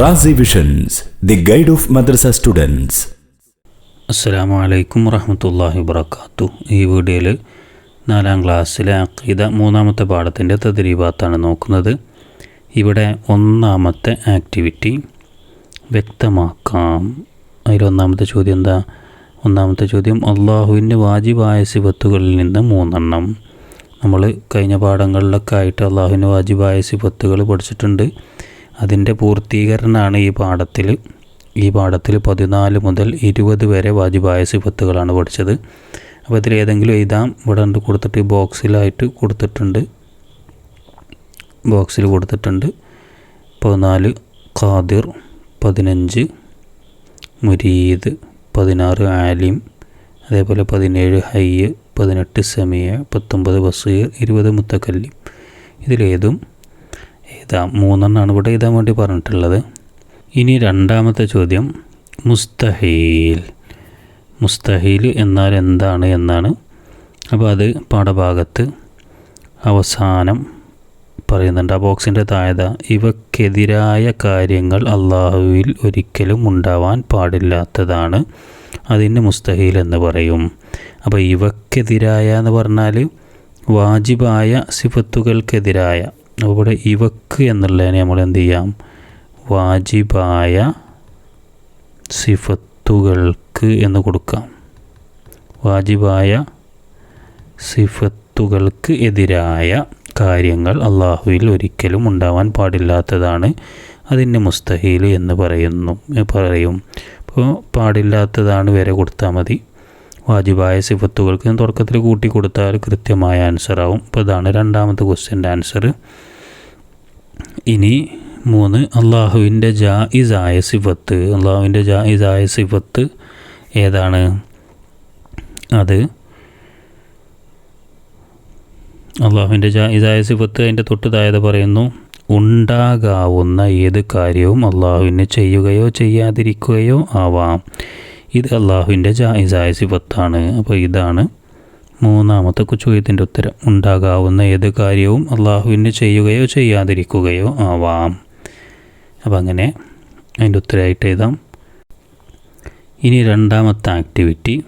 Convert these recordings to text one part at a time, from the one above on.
Razi visions the guide of madrasa students അസ്സലാമു അലൈക്കും വറഹമത്തല്ലാഹി വബർക്കാത്തു ഈ വീഡിയോയിൽ നാലാം ക്ലാസ്സിലെ അഖീദ മൂന്നാമത്തെ പാഠത്തിന്റെ തദ്രീബാത്താണ് നോക്കുന്നത്. ഇവിടെ ഒന്നാമത്തെ ആക്ടിവിറ്റി വ്യക്തമാക്കാം. അതിലൊന്നാമത്തെ ചോദ്യം എന്താ? ഒന്നാമത്തെ ചോദ്യം അള്ളാഹുവിന്റെ വാജിബായ സിഫത്തുകളിൽ നിന്ന് മൂന്നെണ്ണം. നമ്മൾ കഴിഞ്ഞ പാഠങ്ങളിലൊക്കെ ആയിട്ട് അള്ളാഹുവിന്റെ വാജിബായ സിഫത്തുകൾ പഠിച്ചിട്ടുണ്ട്. അതിന്റെ പൂർത്തീകരണമാണ് ഈ പാഠത്തിൽ. ഈ പാഠത്തിൽ പതിനാല് മുതൽ ഇരുപത് വരെ വാജിബായ സിഫത്തുകളാണ് പഠിച്ചത്. അപ്പോൾ ഇതിൽ ഏതെങ്കിലും എഴുതാം. ഇവിടെ ഉണ്ട് കൊടുത്തിട്ട് ബോക്സിലായിട്ട് കൊടുത്തിട്ടുണ്ട്. ബോക്സിൽ കൊടുത്തിട്ടുണ്ട്. പതിനാല് ഖാദിർ പതിനഞ്ച് മുരീദ് പതിനാറ് ആലിം അതേപോലെ പതിനേഴ് ഹയ്യ് പതിനെട്ട് സെമിയ പത്തൊമ്പത് ബസീർ ഇരുപത് മുത്തക്കല്ലി. ഇതിലേതും എഴുതാം മൂന്നെണ്ണമാണ് ഇവിടെ എഴുതാൻ വേണ്ടി പറഞ്ഞിട്ടുള്ളത്. ഇനി രണ്ടാമത്തെ ചോദ്യം മുസ്തഹീൽ. മുസ്തഹീൽ എന്നാൽ എന്താണ് എന്നാണ്. അപ്പോൾ അത് പാഠഭാഗത്ത് അവസാനം പറയുന്നുണ്ട്. ആ ബോക്സിന്റെ താഴത ഇവക്കെതിരായ കാര്യങ്ങൾ അള്ളാഹുവിൽ ഒരിക്കലും ഉണ്ടാവാൻ പാടില്ലാത്തതാണ്. അതിന് മുസ്തഹീൽ എന്ന് പറയും. അപ്പോൾ ഇവക്കെതിരായ എന്ന് പറഞ്ഞാൽ വാജിബായ സിഫത്തുകൾക്കെതിരായ അപ്പോൾ ഇവക്ക് എന്നുള്ളതിനെ നമ്മൾ എന്ത് ചെയ്യാം? വാജിബായ സിഫത്തുകൾക്ക് എന്ന് കൊടുക്കാം. വാജിബായ സിഫത്തുകൾക്ക് എതിരായ കാര്യങ്ങൾ അള്ളാഹുവിൽ ഒരിക്കലും ഉണ്ടാവാൻ പാടില്ലാത്തതാണ്. അതിന് മുസ്തഹീൽ എന്ന് പറയുന്നു പറയും. അപ്പോൾ പാടില്ലാത്തതാണ് വരെ കൊടുത്താൽ മതി. വാജിബായ സിഫത്തുകൾക്ക് തുടക്കത്തിൽ കൂട്ടി കൊടുത്താൽ കൃത്യമായ ആൻസറാവും അപ്പോൾ ഇതാണ് രണ്ടാമത്തെ ക്വസ്റ്റ്യന്റെ ആൻസർ ഇനി മൂന്ന് അള്ളാഹുവിന്റെ ജായിസായ സിഫത്ത്. അള്ളാഹുവിന്റെ ജായിസായ സിഫത്ത് ഏതാണ്? അത് അള്ളാഹുവിന്റെ ജായിസായ സിഫത്ത് അതിന്റെ തൊട്ട് താഴെ പറയുന്നു ഉണ്ടാകാവുന്ന ഏത് കാര്യവും അള്ളാഹുവിന് ചെയ്യുകയോ ചെയ്യാതിരിക്കുകയോ ആവാം. ഇത് അള്ളാഹുവിന്റെ ജായിസായ സിഫത്താണ്. അപ്പോൾ ഇതാണ് മൂന്നാമത്തെ ചോദ്യത്തിന്റെ ഉത്തരം ഉണ്ടാകാവുന്ന ഏത് കാര്യവും അള്ളാഹുവിന് ചെയ്യുകയോ ചെയ്യാതിരിക്കുകയോ ആവാം. അപ്പം അങ്ങനെ അതിന്റെ ഉത്തരമായിട്ട് എഴുതാം. ഇനി രണ്ടാമത്തെ ആക്ടിവിറ്റി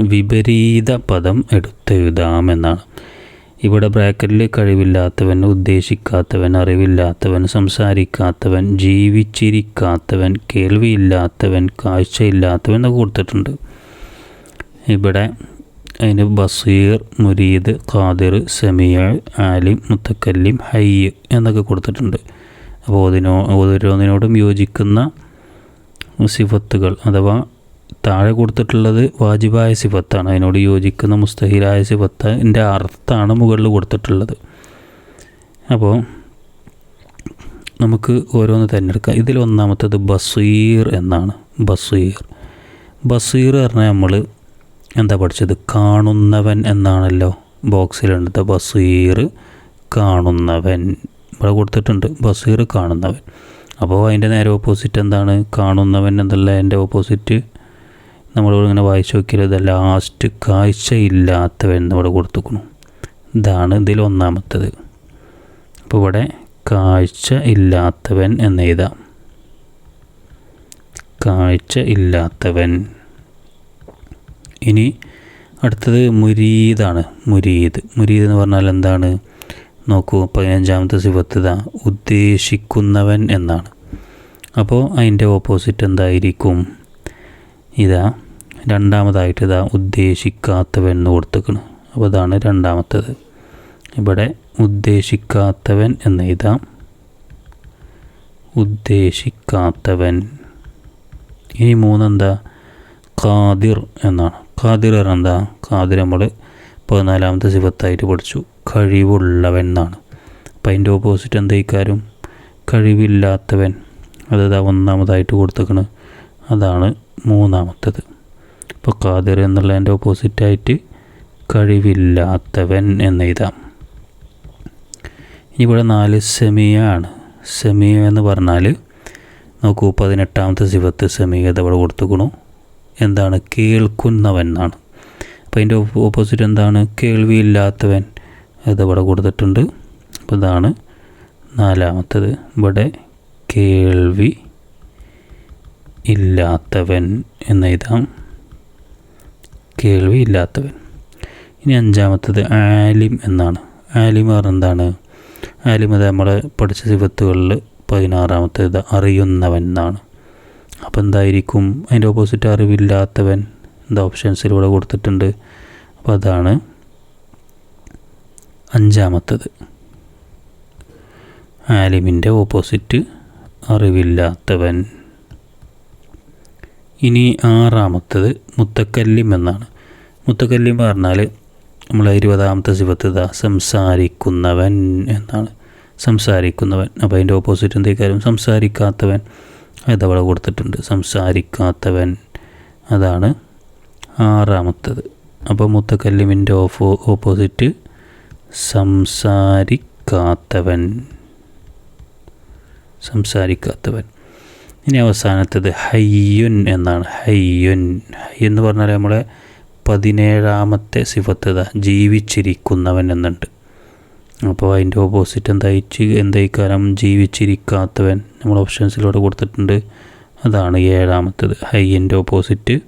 വിപരീത പദം എടുത്തെഴുതാം എന്നാണ്. ഇവിടെ ബ്രാക്കറ്റിൽ കഴിവില്ലാത്തവൻ ഉദ്ദേശിക്കാത്തവൻ അറിവില്ലാത്തവൻ സംസാരിക്കാത്തവൻ ജീവിച്ചിരിക്കാത്തവൻ കേൾവിയില്ലാത്തവൻ കാഴ്ചയില്ലാത്തവൻ എന്നൊക്കെ കൊടുത്തിട്ടുണ്ട്. ഇവിടെ അതിന് ബസീർ മുരീദ് ഖാദിർ സെമിയ ആലിം മുത്തക്കല്ലിം ഹയ്യ് എന്നൊക്കെ കൊടുത്തിട്ടുണ്ട്. അപ്പോൾ അതിനോ ഓരോന്നിനോടും യോജിക്കുന്ന സിഫത്തുകൾ അഥവാ താഴെ കൊടുത്തിട്ടുള്ളത് വാജിബായ സിഫത്താണ്. അതിനോട് യോജിക്കുന്ന മുസ്തഹിലായ സിഫത്തിന്റെ അർത്ഥമാണ് മുകളിൽ കൊടുത്തിട്ടുള്ളത്. അപ്പോൾ നമുക്ക് ഓരോന്ന് തിരഞ്ഞെടുക്കാം. ഇതിൽ ഒന്നാമത്തത് ബസീർ എന്നാണ്. ബസീർ. ബസീർ പറഞ്ഞാൽ നമ്മൾ എന്താ പഠിച്ചത്? കാണുന്നവൻ എന്നാണല്ലോ ബോക്സിലുണ്ട്. ബസീർ കാണുന്നവൻ. ഇവിടെ കൊടുത്തിട്ടുണ്ട്. ബസീർ കാണുന്നവൻ. അപ്പോൾ അതിന്റെ നേരെ ഓപ്പോസിറ്റ് എന്താണ്? കാണുന്നവൻ എന്നുള്ള അതിന്റെ ഓപ്പോസിറ്റ് നമ്മൾ ഇങ്ങനെ വായിച്ചു നോക്കിയാൽ ഇത് ലാസ്റ്റ് കാഴ്ചയില്ലാത്തവൻ എന്നിവിടെ കൊടുത്തുക്കണു ഇതാണ് ഇതിൽ ഒന്നാമത്തത്. അപ്പോൾ ഇവിടെ കാഴ്ച ഇല്ലാത്തവൻ എന്ന് എഴുതാം. കാഴ്ച ഇല്ലാത്തവൻ. ഇനി അടുത്തത് മുരീദാണ്. മുരീദ്. മുരീദ് എന്ന് പറഞ്ഞാൽ എന്താണ്? നോക്കൂ പതിനഞ്ചാമത്തെ സിഫത്ത് ഉദ്ദേശിക്കുന്നവൻ എന്നാണ്. അപ്പോൾ അതിന്റെ ഓപ്പോസിറ്റ് എന്തായിരിക്കും? ഇതാ രണ്ടാമതായിട്ട് ഇതാ ഉദ്ദേശിക്കാത്തവൻ എന്ന് കൊടുത്തേക്കണം. അപ്പോൾ അതാണ് രണ്ടാമത്തേത്. ഇവിടെ ഉദ്ദേശിക്കാത്തവൻ എന്ന ഇതാ ഉദ്ദേശിക്കാത്തവൻ. ഇനി മൂന്നെന്താ? ഖാദിർ എന്നാണ്. ഖാദിർ എന്താ ഖാദിർ നമ്മൾ പതിനാലാമത്തെ സിഫത്തായിട്ട് പഠിച്ചു. കഴിവുള്ളവൻ എന്നാണ് അപ്പം അതിന്റെ ഓപ്പോസിറ്റ് എന്താ ഇക്കാര്യം കഴിവില്ലാത്തവൻ. അതായത് ഒന്നാമതായിട്ട് കൊടുത്തേക്കണ്. അതാണ് മൂന്നാമത്തത്. അപ്പോൾ ഖാദിർ എന്നുള്ളതിന്റെ ഓപ്പോസിറ്റായിട്ട് കഴിവില്ലാത്തവൻ എന്ന് എഴുതാം. ഇനി ഇവിടെ നാല് സെമിയ ആണ് സെമിയ എന്ന് പറഞ്ഞാൽ നോക്കൂ പതിനെട്ടാമത്തെ സിഫത്ത് സെമിയ അവിടെ കൊടുത്തുക്കണു. എന്താണ്? കേൾക്കുന്നവൻ എന്നാണ് അപ്പോൾ അതിന്റെ ഓപ്പോസിറ്റ് എന്താണ്? കേൾവിയില്ലാത്തവൻ. അത് ഇവിടെ കൊടുത്തിട്ടുണ്ട്. അപ്പോൾ ഇതാണ് നാലാമത്തത്. ഇവിടെ കേൾവി ഇല്ലാത്തവൻ എന്ന് എഴുതാം. കേൾവി ഇല്ലാത്തവൻ. ഇനി അഞ്ചാമത്തത് ആലിം എന്നാണ്. ആലിം പറഞ്ഞ എന്താണ്? ആലിം അത് നമ്മൾ പഠിച്ച സിഫത്തുകളിൽ പതിനാറാമത്തേത് അറിയുന്നവൻ എന്നാണ്. അപ്പോൾ എന്തായിരിക്കും? അതിന്റെ ഓപ്പോസിറ്റ് അറിവില്ലാത്തവൻ എന്താ ഓപ്ഷൻസിലൂടെ കൊടുത്തിട്ടുണ്ട്? അപ്പോൾ അതാണ് അഞ്ചാമത്തത്. ആലിമിന്റെ ഓപ്പോസിറ്റ് അറിവില്ലാത്തവൻ. ഇനി ആറാമത്തത് മുത്തക്കല്ലിം എന്നാണ്. മുത്തക്കല്ലിം പറഞ്ഞാൽ നമ്മൾ ഇരുപതാമത്തെ സിവത്ത് സംസാരിക്കുന്നവൻ എന്നാണ്. സംസാരിക്കുന്നവൻ. അപ്പോൾ അതിന്റെ ഓപ്പോസിറ്റ് എന്തേക്കാരും സംസാരിക്കാത്തവൻ. അതവിടെ കൊടുത്തിട്ടുണ്ട്. സംസാരിക്കാത്തവൻ. അതാണ് ആറാമത്തത്. അപ്പോൾ മുത്തക്കല്ലിമിന്റെ ഓഫോ ഓപ്പോസിറ്റ് സംസാരിക്കാത്തവൻ. സംസാരിക്കാത്തവൻ. ഇനി അവസാനത്തത് ഹയ്യുൻ എന്നാണ്. ഹയ്യുൻ. ഹൈ എന്ന് പറഞ്ഞാൽ നമ്മളെ പതിനേഴാമത്തെ സിഫത്തത ജീവിച്ചിരിക്കുന്നവൻ എന്നുണ്ട്. അപ്പോൾ അതിന്റെ ഓപ്പോസിറ്റ് എന്തായിച്ച് എന്തായിക്കാരം ജീവിച്ചിരിക്കാത്തവൻ? നമ്മൾ ഓപ്ഷൻസിലൂടെ കൊടുത്തിട്ടുണ്ട്. അതാണ് ഏഴാമത്തത്. ഹൈന്റെ ഓപ്പോസിറ്റ്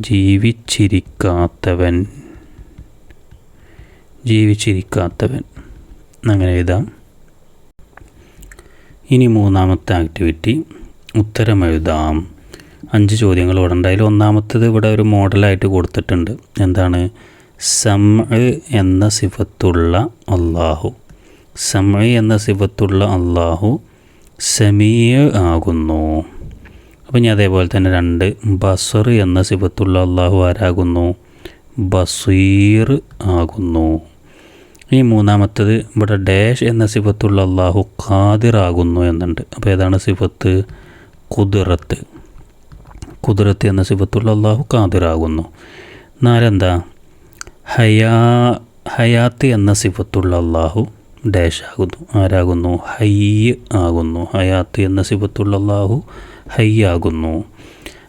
ജീവിച്ചിരിക്കാത്തവൻ. ജീവിച്ചിരിക്കാത്തവൻ. അങ്ങനെ എഴുതാം. ഇനി മൂന്നാമത്തെ ആക്ടിവിറ്റി ഉത്തരം എഴുതാം. അഞ്ച് ചോദ്യങ്ങൾ അതിൽ ഒന്നാമത്തേത് ഇവിടെ ഒരു മോഡലായിട്ട് കൊടുത്തിട്ടുണ്ട്. എന്താണ്? സമ എന്ന സിഫത്തുള്ള അള്ളാഹു സമ എന്ന സിഫത്തുള്ള അള്ളാഹു സമീയ ആകുന്നു. അപ്പം ഞാൻ അതേപോലെ തന്നെ രണ്ട് ബസർ എന്ന സിഫത്തുള്ള അള്ളാഹു ആരാകുന്നു? ബസീർ ആകുന്നു. ഈ മൂന്നാമത്തത് ഇവിടെ ഡാഷ് എന്ന സിഫത്തുള്ള അള്ളാഹു ഖാദിറാകുന്നു എന്നുണ്ട്. അപ്പോൾ ഏതാണ് സിഫത്ത്? കുതിറത്ത് കുതിരത്ത് എന്ന സിഫത്തുള്ള അള്ളാഹു ഖാദിറാകുന്നു നാലെന്താ? ഹയാ ഹയാത്ത് എന്ന സിഫത്തുള്ള അള്ളാഹു ഡാഷ് ആകുന്നു. ആരാകുന്നു? ഹയ്യ് ആകുന്നു. ഹയാത്ത് എന്ന സിഫത്തുള്ള അള്ളാഹു ഹയ്യാകുന്നു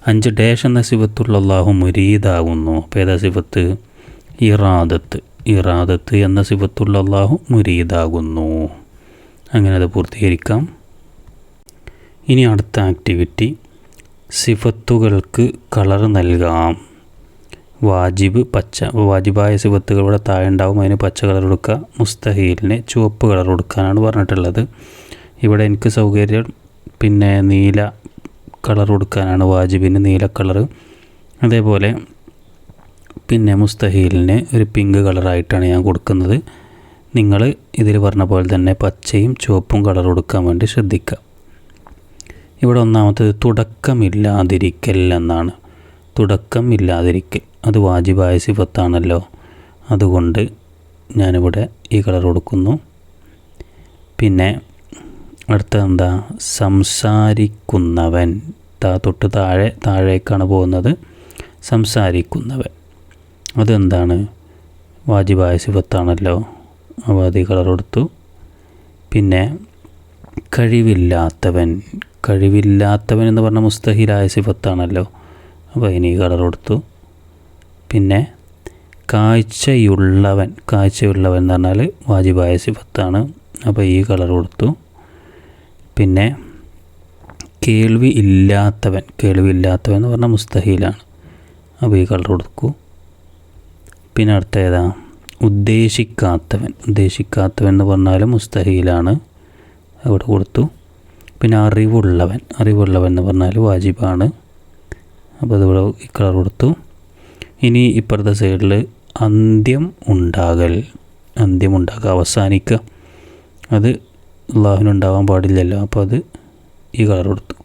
അഞ്ച് ഡാഷ് എന്ന സിഫത്തുള്ള അള്ളാഹു മുരീദാകുന്നു. അപ്പോൾ ഏതാ സിഫത്ത്? ഇറാദത്ത്. ഇറാദത്ത് എന്ന സിഫത്തുള്ള അള്ളാഹു മുരീദാകുന്നു. അങ്ങനെ അത് പൂർത്തീകരിക്കാം. ഇനി അടുത്ത ആക്ടിവിറ്റി. സിഫത്തുകൾക്ക് കളർ നൽകാം. വാജിബ് പച്ച. വാജിബായ സിബത്തുകൾ ഇവിടെ താഴെ ഉണ്ടാവും. അതിന് പച്ച കളർ കൊടുക്കുക. മുസ്തഹീലിന് ചുവപ്പ് കളർ കൊടുക്കാനാണ് പറഞ്ഞിട്ടുള്ളത്. ഇവിടെ എനിക്ക് സൗകര്യം പിന്നെ നീല കളർ കൊടുക്കാനാണ് വാജിബിന് നീല കളർ അതേപോലെ പിന്നെ മുസ്തഹീലിന് ഒരു പിങ്ക് കളറായിട്ടാണ് ഞാൻ കൊടുക്കുന്നത്. നിങ്ങൾ ഇതിൽ പറഞ്ഞ പോലെ തന്നെ പച്ചയും ചുവപ്പും കളർ കൊടുക്കാൻ വേണ്ടി ശ്രദ്ധിക്കുക. ഇവിടെ ഒന്നാമത്തത് തുടക്കമില്ലാതിരിക്കൽ എന്നാണ്. തുടക്കം ഇല്ലാതിരിക്കൽ അത് വാജിബായ സിഫത്താണല്ലോ. അതുകൊണ്ട് ഞാനിവിടെ ഈ കളർ കൊടുക്കുന്നു. പിന്നെ അടുത്ത എന്താ? സംസാരിക്കുന്നവൻ. താ തൊട്ട് താഴെ താഴേക്കാണ് പോകുന്നത്. സംസാരിക്കുന്നവൻ. അതെന്താണ്? വാജിബായ സിഫത്താണല്ലോ. അപ്പോൾ അത് ഈ കളർ കൊടുത്തു. പിന്നെ കഴിവില്ലാത്തവൻ. കഴിവില്ലാത്തവൻ എന്ന് പറഞ്ഞ മുസ്തഹിലായ സിഫത്താണല്ലോ. അപ്പോൾ ഇനി ഈ കളർ കൊടുത്തു. പിന്നെ കാഴ്ചയുള്ളവൻ കാഴ്ചയുള്ളവൻ എന്ന് പറഞ്ഞാൽ വാജിബായ സിഫത്താണ്. അപ്പോൾ ഈ കളർ കൊടുത്തു. പിന്നെ കേൾവി ഇല്ലാത്തവൻ കേൾവി ഇല്ലാത്തവൻ എന്ന് പറഞ്ഞാൽ മുസ്തഹീലാണ്. അപ്പോൾ ഈ കളർ കൊടുക്കൂ. പിന്നെ അടുത്ത ഏതാ? ഉദ്ദേശിക്കാത്തവൻ ഉദ്ദേശിക്കാത്തവൻ എന്ന് പറഞ്ഞാൽ മുസ്തഹീലാണ്. അവിടെ കൊടുത്തു. പിന്നെ അറിവുള്ളവൻ അറിവുള്ളവൻ എന്ന് പറഞ്ഞാൽ വാജിബാണ്. അപ്പോൾ അതിവിടെ ഈ കളർ കൊടുത്തു. ഇനി ഇപ്പുറത്തെ സൈഡിൽ അന്ത്യം ഉണ്ടാകൽ. അന്ത്യം ഉണ്ടാകുക അവസാനിക്കുക. അത് അള്ളാഹുവിനുണ്ടാവാൻ പാടില്ലല്ലോ. അപ്പോൾ അത് ഈ കളർ കൊടുത്തു.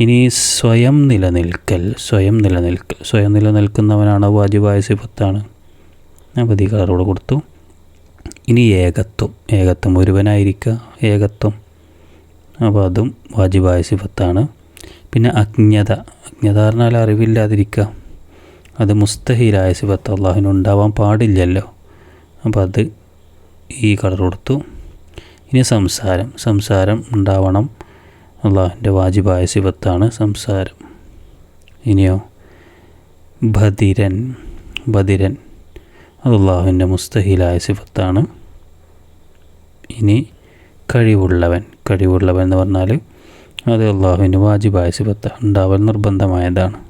ഇനി സ്വയം നിലനിൽക്കൽ സ്വയം നിലനിൽക്കൽ. സ്വയം നിലനിൽക്കുന്നവനാണ് വാജിബായ സിഫത്താണ്. അപ്പോൾ ഈ കൂടെ കൊടുത്തു. ഇനി ഏകത്വം. ഏകത്വം ഒരുവനായിരിക്കുക. ഏകത്വം. അപ്പോൾ അതും വാജിബായ സിഫത്താണ്. പിന്നെ അജ്ഞത. അജ്ഞത പറഞ്ഞാൽ അറിവില്ലാതിരിക്കുക. അത് മുസ്തഹീലായ സിഫത്ത് അള്ളാഹിനുണ്ടാവാൻ പാടില്ലല്ലോ. അപ്പോൾ അത് ഈ കളർ കൊടുത്തു. ഇനി സംസാരം. സംസാരം ഉണ്ടാവണം. അള്ളാഹുവിന്റെ വാജിബായ സിഫത്താണ് സംസാരം. ഇനിയോ? ബദിരൻ. ബദിരൻ. അത് അള്ളാഹുവിന്റെ മുസ്തഹിലായ സിഫത്താണ്. ഇനി കഴിവുള്ളവൻ. കഴിവുള്ളവൻ എന്ന് പറഞ്ഞാൽ അത് അള്ളാഹുവിന്റെ വാജിബായ സിഫത്ത്. ഉണ്ടാവൽ നിർബന്ധമായതാണ്.